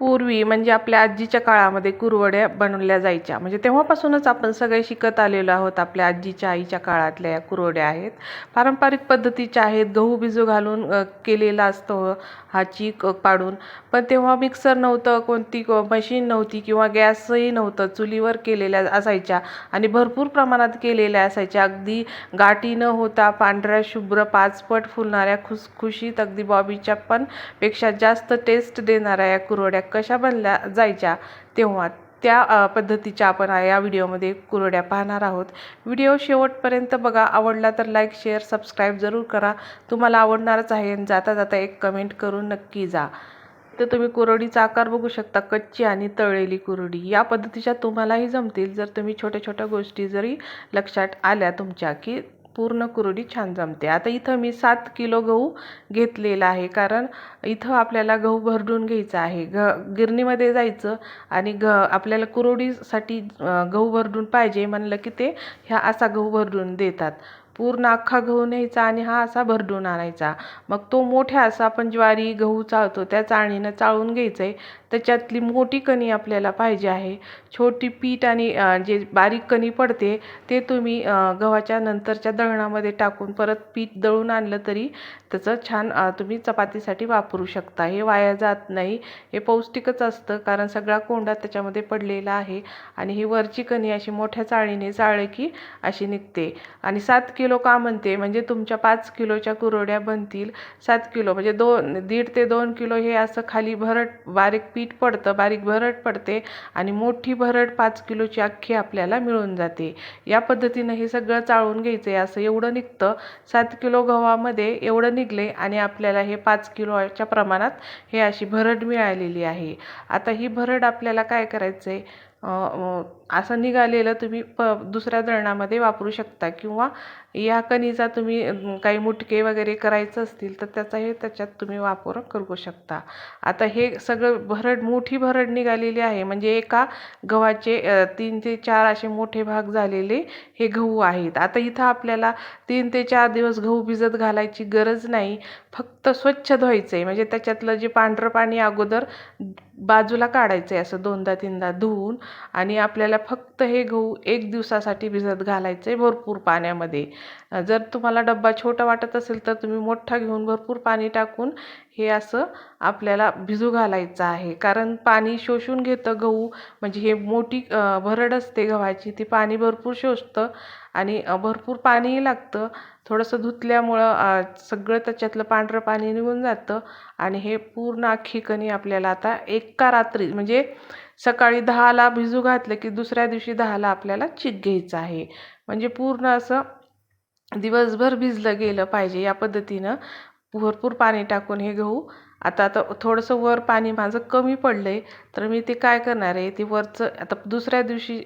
पूर्वी म्हणजे आपल्या आजीच्या काळामध्ये कुरवड्या बनवल्या जायच्या. म्हणजे तेव्हापासूनच आपण सगळे शिकत आलेलो आहोत. आपल्या आजीच्या आईच्या काळातल्या या कुरवड्या आहेत. पारंपरिक पद्धतीच्या आहेत. गहू भिजू घालून केलेला असतो हा चीक पाडून. पण तेव्हा मिक्सर नव्हतं कोणती मशीन नव्हती किंवा गॅसही नव्हतं. चुलीवर केलेल्या असायच्या आणि भरपूर प्रमाणात केलेल्या असायच्या. अगदी गाठी न होता पांढऱ्या शुभ्र पाचपट फुलणाऱ्या खुसखुशीत अगदी बॉबीच्या पण पेक्षा जास्त टेस्ट देणाऱ्या या कुरवड्या कशा बनल्या जायच्या तेव्हा त्या पद्धतीच्या आपण या व्हिडिओमध्ये कुरड्या पाहणार आहोत. व्हिडिओ शेवटपर्यंत बघा. आवडला तर लाईक शेअर सबस्क्राईब जरूर करा. तुम्हाला आवडणारच आहे आणि जाता जाता एक कमेंट करून नक्की जा. तर तुम्ही कुरडीचा आकार बघू शकता कच्ची आणि तळलेली कुरडी. या पद्धतीच्या तुम्हालाही जमतील जर तुम्ही छोट्या छोट्या गोष्टी जरी लक्षात आल्या तुमच्या की पूर्ण कुरडी छान जमते. आता इथं मी सात किलो गहू घेतलेला आहे कारण इथं आपल्याला गहू भरडून घ्यायचा आहे. ग गिरणीमध्ये जायचं आणि घ आपल्याला कुरवडीसाठी गहू भरडून पाहिजे म्हणलं की ते ह्या असा गहू भरडून देतात. पूर्ण अख्खा गहू न्यायचा आणि हा असा भरडून आणायचा. मग तो मोठ्या असा आपण ज्वारी गहू चाळतो त्या चाळणीनं चाळून घ्यायचं आहे त्याच्यातली मोठी कणी आपल्याला पाहिजे आहे. छोटी पीठ आणि जे बारीक कणी पडते ते तुम्ही गव्हाच्या नंतरच्या दळणामध्ये टाकून परत पीठ दळून आणलं तरी त्याचं छान तुम्ही चपातीसाठी वापरू शकता. हे वाया जात नाही. हे पौष्टिकच असतं कारण सगळा कोंडा त्याच्यामध्ये पडलेला आहे आणि ही वरची कणी अशी मोठ्या चाळीने चाळली की अशी निघते. आणि सात किलो का म्हणते? म्हणजे तुमच्या पाच किलोच्या कुरोड्या बनतील. सात किलो म्हणजे दोन दीड ते दोन किलो हे असं खाली भरट बारीक पीठ पडतं बारीक भरट पडते आणि मोठी भरड पाच किलोची अख्खी आपल्याला मिळून जाते. या पद्धतीनं हे सगळं चाळून घ्यायचं आहे असं एवढं निघतं. सात किलो गव्हामध्ये एवढं निघले आणि आपल्याला हे पाच किलोच्या प्रमाणात हे अशी भरड मिळालेली आहे. आता ही भरड आपल्याला काय करायचं आहे असं निघालेलं तुम्ही प दुसऱ्या दळणामध्ये वापरू शकता. किंवा या कणीचा तुम्ही काही मुटके वगैरे करायचं असतील तर त्याचाही त्याच्यात तुम्ही वापर करू शकता. आता हे सगळं भरड मोठी भरड निघालेली आहे. म्हणजे एका गव्हाचे तीन ते चार असे मोठे भाग झालेले हे गहू आहेत. आता इथं आपल्याला तीन ते चार दिवस गहू भिजत घालायची गरज नाही. फक्त स्वच्छ धुवायचं आहे म्हणजे त्याच्यातलं जे पांढरं पाणी अगोदर बाजूला काढायचं आहे असं दोनदा तीनदा धुवून. आणि आपल्याला फक्त हे गहू एक दिवसासाठी भिजत घालायचं आहे भरपूर पाण्यामध्ये. जर तुम्हाला डब्बा छोटा वाटत असेल तर तुम्ही मोठा घेऊन भरपूर पाणी टाकून हे असं आपल्याला भिजू घालायचं आहे. कारण पाणी शोषून घेतं गहू म्हणजे हे मोठी भरड असते गव्हाची ती पाणी भरपूर शोषतं आणि भरपूर पाणीही लागतं. थोडंसं धुतल्यामुळं सगळं त्याच्यातलं पांढरं पाणी निघून जातं आणि हे पूर्ण अख्खी कणी आपल्याला आता एका रात्री म्हणजे सकाळी दहाला भिजू घातलं की दुसऱ्या दिवशी दहाला आपल्याला चीक घ्यायचं आहे. म्हणजे पूर्ण असं दिवसभर भिजलं गेलं पाहिजे या पद्धतीनं. भरपूर पाणी टाकून हे गहू आता आता थोडंसं वर पाणी माझं कमी पडलं आहे तर मी ते काय करणार आहे? ते वरचं आता दुसऱ्या दिवशी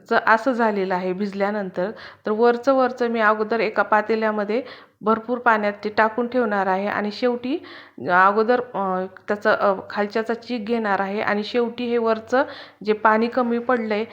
चं असं झालेलं आहे भिजल्यानंतर. तर वरचं वरचं मी अगोदर एका पातेल्यामध्ये भरपूर पाण्यात ते टाकून ठेवणार आहे आणि शेवटी अगोदर त्याचं खालच्याचा चीक घेणार आहे आणि शेवटी हे वरचं जे पाणी कमी पडलं आहे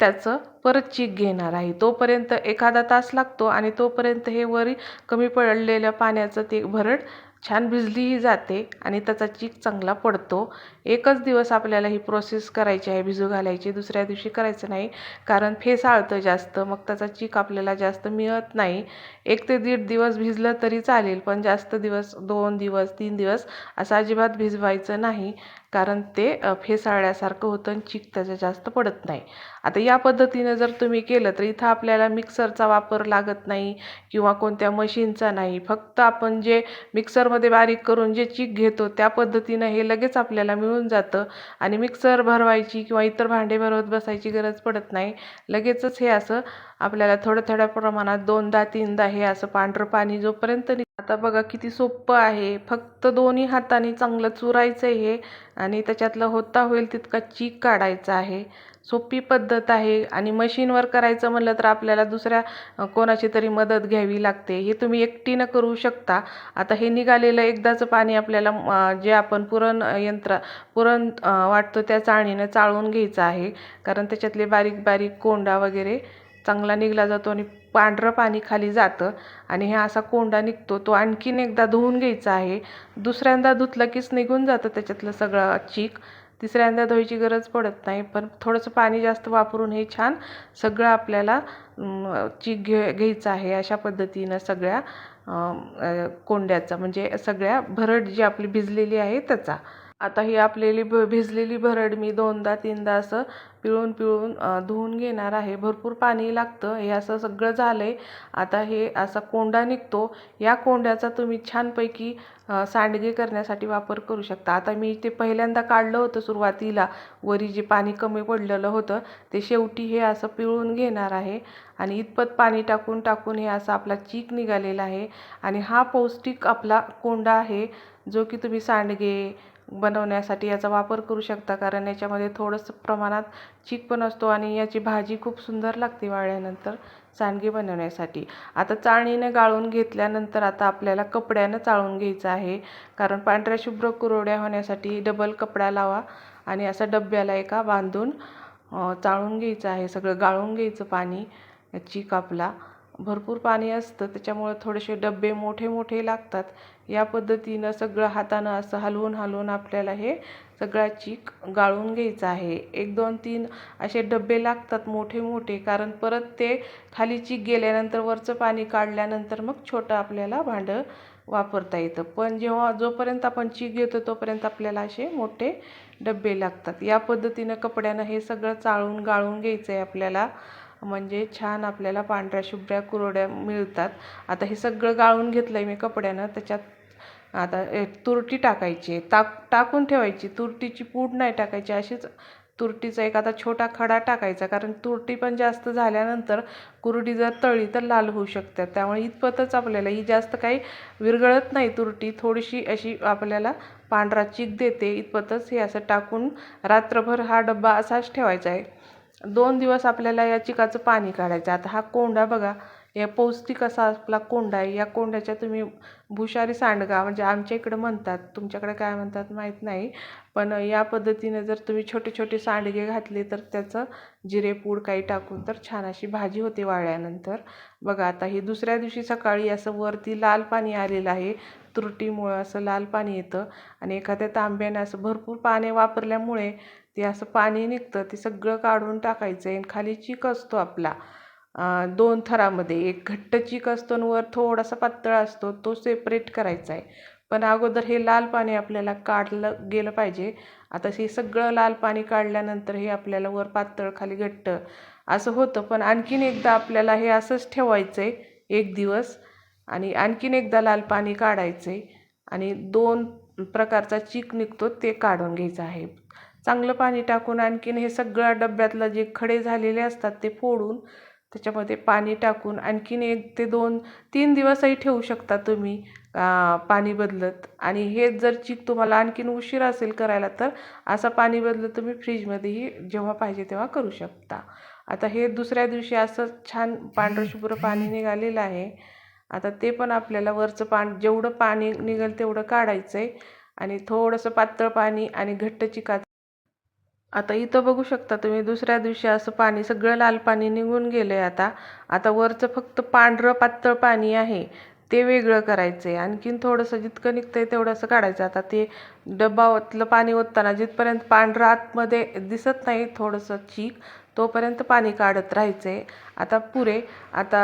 त्याचं परत चीक घेणार आहे. तोपर्यंत एखादा तास लागतो आणि तोपर्यंत हे वरी कमी पडलेल्या पाण्याचं ते भरड छान भिजलीही जाते आणि त्याचा चीक चांगला पडतो. एकच दिवस आपल्याला ही प्रोसेस करायची आहे भिजू घालायची दुसऱ्या दिवशी करायचं नाही. कारण फेसाळतं जास्त मग त्याचा चीक आपल्याला जास्त मिळत नाही. एक ते दीड दिवस भिजलं तरी चालेल पण जास्त दिवस दोन दिवस तीन दिवस असं अजिबात भिजवायचं नाही. कारण ते फेसाळल्यासारखं होतं आणि चीक त्याचं जास्त पडत नाही. आता या पद्धतीनं जर तुम्ही केलं तर इथं आपल्याला मिक्सरचा वापर लागत नाही किंवा कोणत्या मशीनचा नाही. फक्त आपण जे मिक्सरमध्ये बारीक करून जे चीक घेतो त्या पद्धतीनं हे लगेच आपल्याला मिळून जातं आणि मिक्सर भरवायची किंवा इतर भांडे भरवत बसायची गरज पडत नाही. लगेचच हे असं आपल्याला थोड्या थोड्या प्रमाणात दोनदा तीनदा हे असं पांढरं पाणी जोपर्यंत आता बघा किती सोपं आहे. फक्त दोन्ही हाताने चांगलं चुरायचं आहे हे आणि त्याच्यातलं होता होईल तितका चीक काढायचा आहे. सोपी पद्धत आहे आणि मशीनवर करायचं म्हणलं तर आपल्याला दुसऱ्या कोणाची तरी मदत घ्यावी लागते. हे तुम्ही एकटीनं करू शकता. आता हे निघालेलं एकदाचं पाणी आपल्याला जे आपण पुरण यंत्र पुरण वाटतो त्या चाळणीनं चाळून घ्यायचं आहे. कारण त्याच्यातले बारीक बारीक कोंडा वगैरे चांगला निघला जातो आणि पांढरं पाणी खाली जातं. आणि हा असा कोंडा निघतो तो आणखीन एकदा धुवून घ्यायचा आहे. दुसऱ्यांदा धुतलं कीच निघून जातं त्याच्यातलं सगळं चीक. तिसऱ्यांदा धुवायची गरज पडत नाही पण थोडंसं पाणी जास्त वापरून हे छान सगळं आपल्याला चीक घे घ्यायचं आहे अशा पद्धतीनं सगळ्या कोंड्याचा म्हणजे सगळ्या भरड जी आपली भिजलेली आहे त्याचा. आता ही आपलेली भ भिजलेली भरड मी दोनदा तीनदा असं पिळून पिळून धुवून घेणार आहे. भरपूर पाणी लागतं. हे असं सगळं झालं आहे आता हे असा कोंडा निघतो. या कोंड्याचा तुम्ही छानपैकी सांडगे करण्यासाठी वापर करू शकता. आता मी ते पहिल्यांदा काढलं होतं सुरुवातीला. वरी जे पाणी कमी पडलेलं होतं ते शेवटी हे असं पिळून घेणार आहे. आणि इतपत पाणी टाकून टाकून हे असा आपला चीक निघालेला आहे. आणि हा पौष्टिक आपला कोंडा आहे जो की तुम्ही सांडगे बनवण्यासाठी याचा वापर करू शकता कारण याच्यामध्ये थोडंसं प्रमाणात चीक पण असतो आणि याची भाजी खूप सुंदर लागते वाळल्यानंतर सांडगे बनवण्यासाठी. आता चाळणीने गाळून घेतल्यानंतर आता आपल्याला कपड्यानं चाळून घ्यायचं आहे कारण पांढऱ्या शुभ्र कुरवड्या होण्यासाठी डबल कपडा लावा आणि असा डब्याला एका बांधून चाळून घ्यायचं आहे. सगळं गाळून घ्यायचं पाणी चीक आपला. भरपूर पाणी असतं त्याच्यामुळं थोडेसे डबे मोठे मोठे लागतात. या पद्धतीनं सगळं हातानं असं हलवून हलवून आपल्याला हे सगळा चीक गाळून घ्यायचा आहे. एक दोन तीन असे डबे लागतात मोठे मोठे कारण परत ते खाली चीक गेल्यानंतर वरचं पाणी काढल्यानंतर मग छोटं आपल्याला भांडं वापरता येतं. पण जेव्हा जोपर्यंत आपण चीक घेतो तोपर्यंत आपल्याला असे मोठे डबे लागतात. या पद्धतीनं कपड्यानं हे सगळं चाळून गाळून घ्यायचं आहे आपल्याला. म्हणजे छान आपल्याला पांढऱ्या शुभ्र कुरवड्या मिळतात. आता हे सगळं गाळून घेतलं आहे मी कपड्यानं. त्याच्यात आता तुरटी टाकायची आहे. टाक टाकून ठेवायची. तुरटीची पूड नाही टाकायची. अशीच तुरटीचा एक आता छोटा खडा टाकायचा. कारण तुरटी पण जास्त झाल्यानंतर कुरडी जर तळली तर लाल होऊ शकतात त्यामुळे इतपतच आपल्याला ही जास्त काही विरघळत नाही तुरटी. थोडीशी अशी आपल्याला पांढरा चीक देते. इतपतच हे असं टाकून रात्रभर हा डब्बा असाच ठेवायचा आहे. दोन दिवस आपल्याला या चिकाचं पाणी काढायचं. आता हा कोंडा बघा या पौष्टिक असा आपला कोंडा आहे. या कोंड्याच्या तुम्ही भुशारी सांडगा म्हणजे आमच्या इकडं म्हणतात. तुमच्याकडे काय म्हणतात माहीत नाही. पण या पद्धतीने जर तुम्ही छोटे छोटे सांडगे घातले तर त्याचं जिरेपूड काही टाकून तर छान अशी भाजी होते वाळल्यानंतर. बघा आता ही दुसऱ्या दिवशी सकाळी असं वरती लाल पाणी आलेलं आहे. तुरटीमुळं असं लाल पाणी येतं. आणि एखाद्या तांब्याने असं भरपूर पाणी वापरल्यामुळे ते असं पाणी निघतं ते सगळं काढून टाकायचं आहे आणि खाली चीक असतो आपला. दोन थरामध्ये एक घट्ट चीक असतो आणि वर थोडासा पातळ असतो तो सेपरेट करायचा आहे. पण अगोदर हे लाल पाणी आपल्याला काढलं गेलं पाहिजे. आता हे सगळं लाल पाणी काढल्यानंतर हे आपल्याला वर पातळ खाली घट्ट असं होतं. पण आणखीन एकदा आपल्याला हे असंच ठेवायचं आहे एक दिवस. आणि आणखीन एकदा लाल पाणी काढायचं आहे आणि दोन प्रकारचा चीक निघतो ते काढून घ्यायचं आहे. चांगलं पाणी टाकून आणखीन हे सगळ्या डब्यातलं जे खडे झालेले असतात ते फोडून त्याच्यामध्ये पाणी टाकून आणखीन एक ते दोन तीन दिवसही ठेवू शकता तुम्ही पाणी बदलत. आणि हे जर चीक तुम्हाला आणखीन उशीर असेल करायला तर असं पाणी बदलत तुम्ही फ्रीजमध्येही जेव्हा पाहिजे तेव्हा करू शकता. आता हे दुसऱ्या दिवशी असं छान पांढरं शुभ्र पाणी निघालेलं आहे. आता ते पण आपल्याला वरचं पाणी जेवढं पाणी निघेल तेवढं काढायचं आहे आणि थोडंसं पातळ पाणी आणि घट्ट चिकाचं आता इथं बघू शकता तुम्ही दुसऱ्या दिवशी असं पाणी सगळं लाल पाणी निघून गेलं आहे आता. आता वरचं फक्त पांढरं पातळ पाणी आहे ते वेगळं करायचं आहे आणखीन थोडंसं जितकं निघतं आहे तेवढंसं काढायचं. आता ते डब्बातलं पाणी ओतताना जिथपर्यंत पांढरं आतमध्ये दिसत नाही थोडंसं चीक तोपर्यंत पाणी काढत राहायचं. आहे आता पुरे आता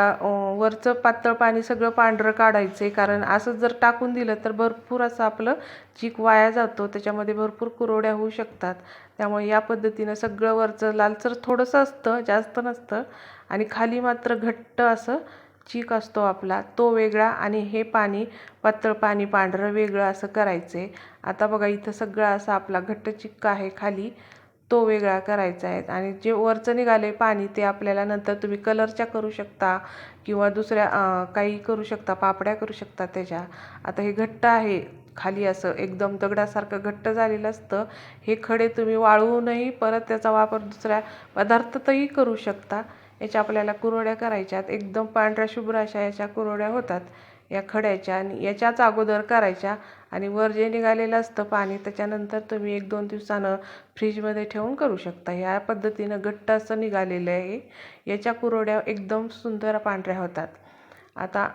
वरचं पातळ पाणी सगळं पांढरं काढायचं. आहे कारण असं जर टाकून दिलं तर भरपूर असं आपलं चीक वाया जातो. त्याच्यामध्ये भरपूर कुरवड्या होऊ शकतात. त्यामुळे या पद्धतीनं सगळं वरचं लालसर थोडंसं असतं जास्त नसतं. आणि खाली मात्र घट्ट असं चीक असतो आपला. तो वेगळा आणि हे पाणी पातळ पाणी पांढरं वेगळं असं करायचं. आहे आता बघा इथं सगळं असं आपला घट्ट चिक्क आहे खाली. तो वेगळा करायचा आहे. आणि जे वरचं निघाले पाणी ते आपल्याला नंतर तुम्ही कलरच्या करू शकता किंवा दुसऱ्या काही करू शकता पापड्या करू शकता त्याच्या. आता हे घट्ट आहे खाली असं एकदम दगडासारखं घट्ट झालेलं असतं. हे खडे तुम्ही वाळवूनही परत त्याचा वापर दुसऱ्या पदार्थातही करू शकता. याच्या आपल्याला कुरवड्या करायच्यात. एकदम पांढऱ्या शुभ्र अशा याच्या कुरवड्या होतात. या खड्याच्या आणि याच्याच अगोदर करायच्या. आणि वर जे निघालेलं असतं पाणी त्याच्यानंतर तुम्ही एक दोन दिवसानं फ्रीजमध्ये ठेवून करू शकता. ह्या पद्धतीनं घट्ट असं निघालेलं आहे. याच्या कुरोड्या एकदम सुंदर पांढऱ्या होतात. आता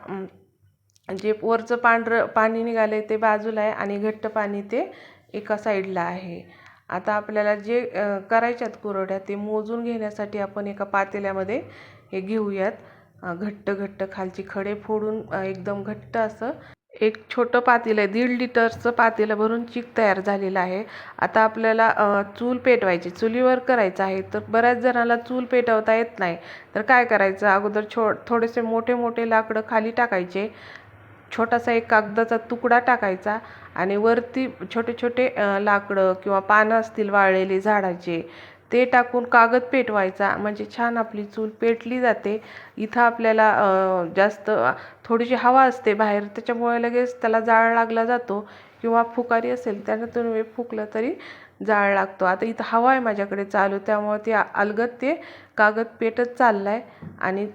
जे वरचं पांढरं पाणी निघालं ते बाजूला आहे आणि घट्ट पाणी ते एका साईडला आहे. आता आपल्याला जे करायच्यात कुरवड्या ते मोजून घेण्यासाठी आपण एका पातेल्यामध्ये हे घेऊयात. घट्ट घट्ट खालची खडे फोडून एकदम घट्ट असं एक छोटं पातेलं आहे दीड लिटरचं पातेलं भरून चीक तयार झालेलं आहे. आता आपल्याला चूल पेटवायची चुलीवर करायचं आहे तर बऱ्याच जणाला चूल पेटवता येत नाही. तर काय करायचं? अगोदर छो थोडेसे मोठे मोठे लाकडं खाली टाकायचे. छोटासा एक कागदाचा तुकडा टाकायचा आणि वरती छोटे छोटे लाकडं किंवा पानं असतील वाळलेली झाडाचे ते टाकून कागद पेटवायचा. म्हणजे छान आपली चूल पेटली जाते. इथं आपल्याला जास्त थोडीशी हवा असते बाहेर त्याच्यामुळे लगेच त्याला जाळ लागला जातो किंवा फुकारी असेल त्यानं तुम्ही फुकलं तरी जाळ लागतो. आता इथं हवा आहे माझ्याकडे चालू त्यामुळे ते अलगद ते कागद पेटत चालला आहे आणि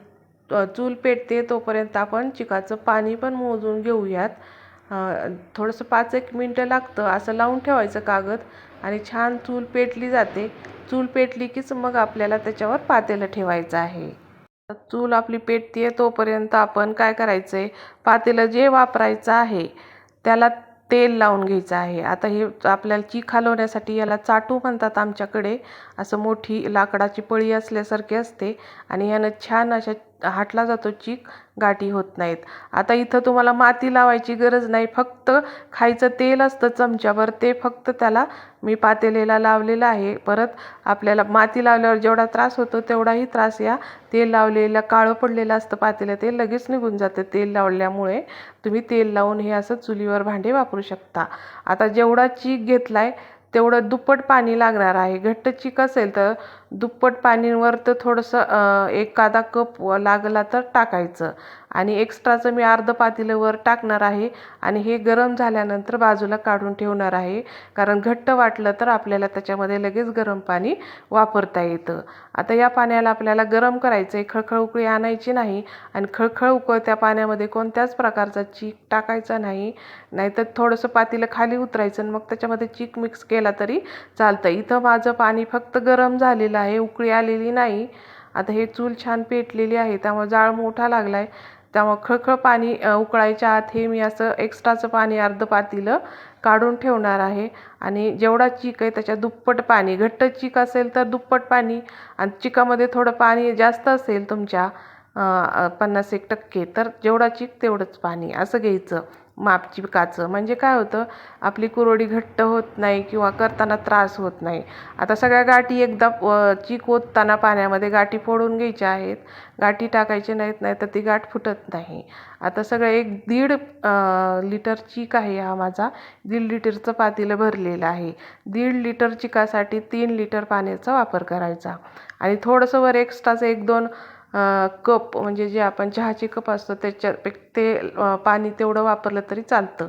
चूल पेटते तोपर्यंत आपण चिकाचं पाणी पण मोजून घेऊयात. थोडंसं पाच एक मिनटं लागतं. असं लावून ठेवायचं कागद. आणि छान चूल पेटली जाते. चूल पेटली कीच मग आपल्याला त्याच्यावर पातेलं ठेवायचं आहे. चूल आपली पेटते तोपर्यंत आपण काय करायचं आहे पातेलं जे वापरायचं आहे त्याला तेल लावून घ्यायचं आहे. आता हे आपल्याला चीक हलवण्यासाठी याला चाटू म्हणतात आमच्याकडे. असं मोठी लाकडाची पळी असल्यासारखी असते आणि यानं छान अशा हाटला जातो चीक. गाठी होत नाहीत. आता इथं तुम्हाला माती लावायची गरज नाही. फक्त खायचं तेल असतं चमच्यावर. ते फक्त त्याला मी पातेलेला लावलेलं आहे. परत आपल्याला माती लावल्यावर जेवढा त्रास होतो तेवढाही त्रास या तेल लावलेल्या काळं पडलेलं असतं पातेलं ते लगेच निघून जातं तेल लावल्यामुळे. तुम्ही तेल लावून हे असं चुलीवर भांडे वापरू शकता. आता जेवढा चीक घेतला आहे तेवढं दुप्पट पाणी लागणार आहे. घट्ट चिक असेल तर दुप्पट पाणीवर तर थोडंसं एखादा कप लागला तर टाकायचं. आणि एक्स्ट्राचं मी अर्धं पातेलं वर टाकणार आहे आणि हे गरम झाल्यानंतर बाजूला काढून ठेवणार आहे. कारण घट्ट वाटलं तर आपल्याला त्याच्यामध्ये लगेच गरम पाणी वापरता येतं. आता या पाण्याला आपल्याला गरम करायचं आहे खळखळ उकळी आणायची नाही आणि खळखळ उकळत्या पाण्यामध्ये कोणत्याच प्रकारचा चीक टाकायचा नाही. नाहीतर थोडंसं पातेलं खाली उतरायचं आणि मग त्याच्यामध्ये चीक मिक्स केला तरी चालतं. इथं माझं पाणी फक्त गरम झालेलं आहे उकळी आलेली नाही. आता हे चूल छान पेटलेली आहे त्यामुळे जाळ मोठा लागला आहे त्यामुळं खळखळ पाणी उकळायच्या आत हे मी असं एक्स्ट्राचं पाणी अर्ध पातेलं काढून ठेवणार आहे. आणि जेवढा चीक आहे त्याच्या दुप्पट पाणी घट्ट चीक असेल तर दुप्पट पाणी आणि चिकामध्ये थोडं पाणी जास्त असेल तुमच्या पन्नास एक टक्के तर जेवढा चीक तेवढंच पाणी असं घ्यायचं. माप चिकाचं म्हणजे काय होतं आपली कुरोडी घट्ट होत नाही किंवा करताना त्रास होत नाही. आता सगळ्या गाठी एकदा चीक ओतताना पाण्यामध्ये गाठी फोडून घ्यायच्या आहेत. गाठी टाकायचे नाहीत नाही तर ती गाठ फुटत नाही. आता सगळं एक दीड लिटर चीक आहे हा माझा. दीड लिटरचं पातेलं भरलेलं आहे. दीड लिटर चिकासाठी तीन लिटर पाण्याचा वापर करायचा. आणि थोडंसं वर एक्स्ट्राचं एक दोन कप म्हणजे जे आपण चहाचे कप असतो त्याच्या ते पाणी तेवढं वापरलं तरी चालतं.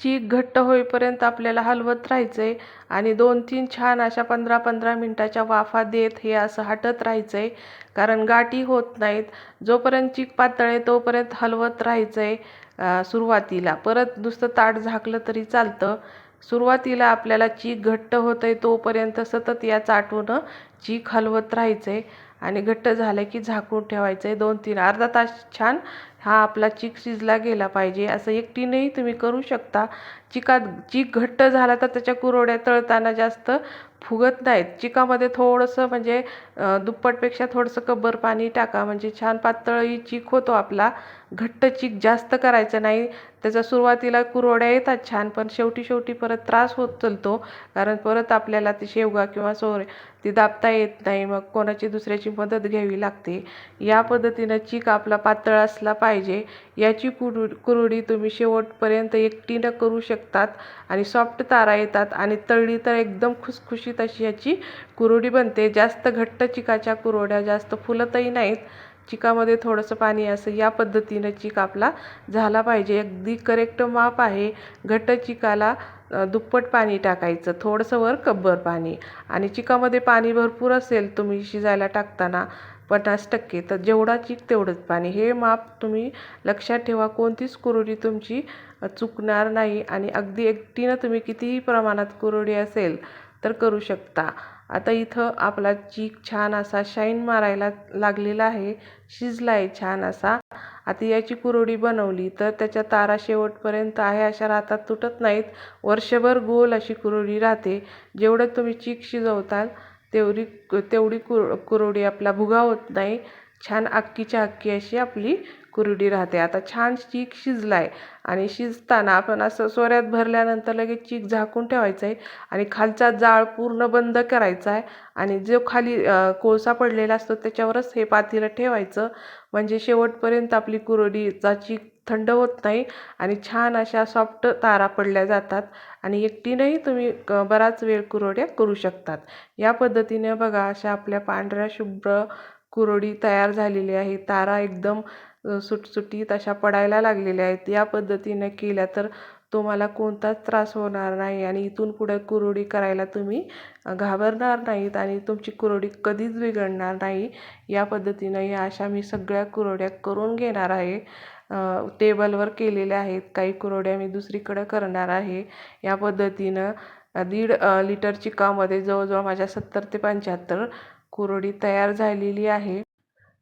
चीक घट्ट होईपर्यंत आपल्याला हलवत राहायचं आहे आणि दोन तीन छान अशा पंधरा पंधरा मिनटाच्या वाफा देत हे असं हटत राहायचं आहे कारण गाठी होत नाहीत. जोपर्यंत चीक पातळ आहे तोपर्यंत हलवत राहायचं आहे सुरुवातीला. परत नुसतं ताट झाकलं तरी चालतं. सुरुवातीला आपल्याला चीक घट्ट होतं आहे तोपर्यंत सतत या चाटून चीक हलवत राहायचं आहे आणि घट्ट झालं की झाकून ठेवायचं. आहे दोन तीन अर्धा तास छान हा आपला चीक शिजला गेला पाहिजे. असं एकटीनेही तुम्ही करू शकता. चिकात चीक घट्ट झाला तर त्याच्या कुरवड्या तळताना जास्त फुगत नाहीत. चिकामध्ये थोडंसं म्हणजे दुप्पटपेक्षा थोडंसं कब्बर पाणी टाका. म्हणजे छान पातळही चीक होतो आपला. घट्ट चीक जास्त करायचं नाही. त्याचा सुरुवातीला कुरोड्या येतात छान पण शेवटी शेवटी परत त्रास होत चलतो. कारण परत आपल्याला ती शेवगा किंवा सोरे ती दाबता येत नाही. मग कोणाची दुसऱ्याची मदत घ्यावी लागते. या पद्धतीनं चीक आपला पातळ असला पाहिजे. याची कुरु कुरुडी तुम्ही शेवटपर्यंत एकटीनं करू शकतात. आणि सॉफ्ट तारा येतात आणि तळली तर एकदम खुसखुशीत तशी याची कुरुडी बनते. जास्त घट्ट चिकाच्या कुरोड्या जास्त फुलतही नाहीत. चिकामध्ये थोडंसं पाणी असं या पद्धतीनं चिक आपला झाला पाहिजे. अगदी करेक्ट माप आहे. घट्ट चिकाला दुप्पट पाणी टाकायचं. थोडंसं वर कब्बर पाणी. आणि चिकामध्ये पाणी भरपूर असेल तुम्ही शिजायला टाकताना पन्नास टक्के तर जेवढा चीक तेवढंच पाणी. हे माप तुम्ही लक्षात ठेवा. कोणतीच कुरडी तुमची चुकणार नाही. आणि अगदी एकटीनं तुम्ही कितीही प्रमाणात कुरडी असेल तर करू शकता. आता इथं आपला चीक छान असा शाईन मारायला लागलेला आहे. शिजला आहे छान असा. आता याची कुरवडी बनवली तर त्याच्या तारा शेवटपर्यंत आहे अशा राहतात तुटत नाहीत. वर्षभर गोल अशी कुरवडी राहते. जेवढं तुम्ही चीक शिजवताल तेवढी तेवढी कुर कुरवडी आपला भुगा होत नाही. छान अक्कीच्या अक्की अशी आपली कुरडी राहते. आता छान चीक शिजला आहे आणि शिजताना आपण असं सोऱ्यात भरल्यानंतर लगेच चीक झाकून ठेवायचं आहे आणि खालचा जाळ पूर्ण बंद करायचा आहे आणि जो खाली कोळसा पडलेला असतो त्याच्यावरच हे पातेलं ठेवायचं. म्हणजे शेवटपर्यंत आपली कुरडीचा चीक थंड होत नाही आणि छान अशा सॉफ्ट तारा पडल्या जातात आणि एकटीनंही तुम्ही बराच वेळ कुरड्या करू शकतात. या पद्धतीने बघा अशा आपल्या पांढऱ्या शुभ्र कुरडी तयार झालेली आहे. तारा एकदम सुटसुटीत अशा पडायला लागलेल्या आहेत. या पद्धतीने केल्या तर तुम्हाला कोणताच त्रास होणार नाही आणि इथून पुढे कुरवडी करायला तुम्ही घाबरणार नाहीत आणि तुमची कुरवडी कधीच बिघडणार नाही. या पद्धतीनं या अशा मी सगळ्या कुरवड्या करून घेणार आहे. टेबलवर केलेल्या आहेत. काही कुरवड्या मी दुसरीकडं करणार आहे. या पद्धतीनं दीड लिटर चिकामध्ये जवळजवळ माझ्या सत्तर ते पंच्याहत्तर कुरवडी तयार झालेली आहे.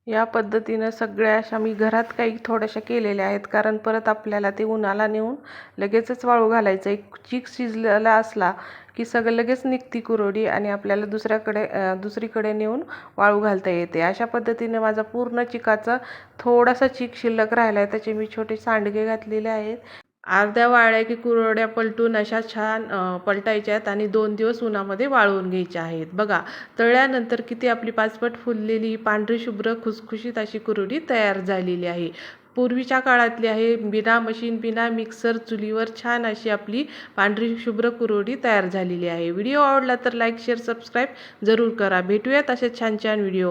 या पद्धतीनं सगळ्या अशा मी घरात काही थोड्याशा केलेल्या आहेत. कारण परत आपल्याला ते उन्हाला नेऊन लगेचच वाळू घालायचं. एक चीक शिजलेला असला की सगळं लगेच निघती कुरोडी आणि आपल्याला दुसऱ्याकडे दुसरीकडे नेऊन वाळू घालता येते. अशा पद्धतीने माझा पूर्ण चिकाचा थोडासा चीक शिल्लक राहिला आहे त्याचे मी छोटे सांडगे घातलेले आहेत. अर्ध्या वाळ्या की कुरवड्या पलटून अशा छान पलटायच्या आहेत आणि दोन दिवस उन्हामध्ये वाळवून घ्यायच्या आहेत. बघा तळल्यानंतर किती आपली पाचपट फुललेली पांढरी शुभ्र खुसखुशीत अशी कुरवडी तयार झालेली आहे. पूर्वीच्या काळातली आहे बिना मशीन बिना मिक्सर चुलीवर छान अशी आपली पांढरी शुभ्र कुरवडी तयार झालेली आहे. व्हिडिओ आवडला तर लाईक शेअर सबस्क्राईब जरूर करा. भेटूयात असे छान छान व्हिडिओ.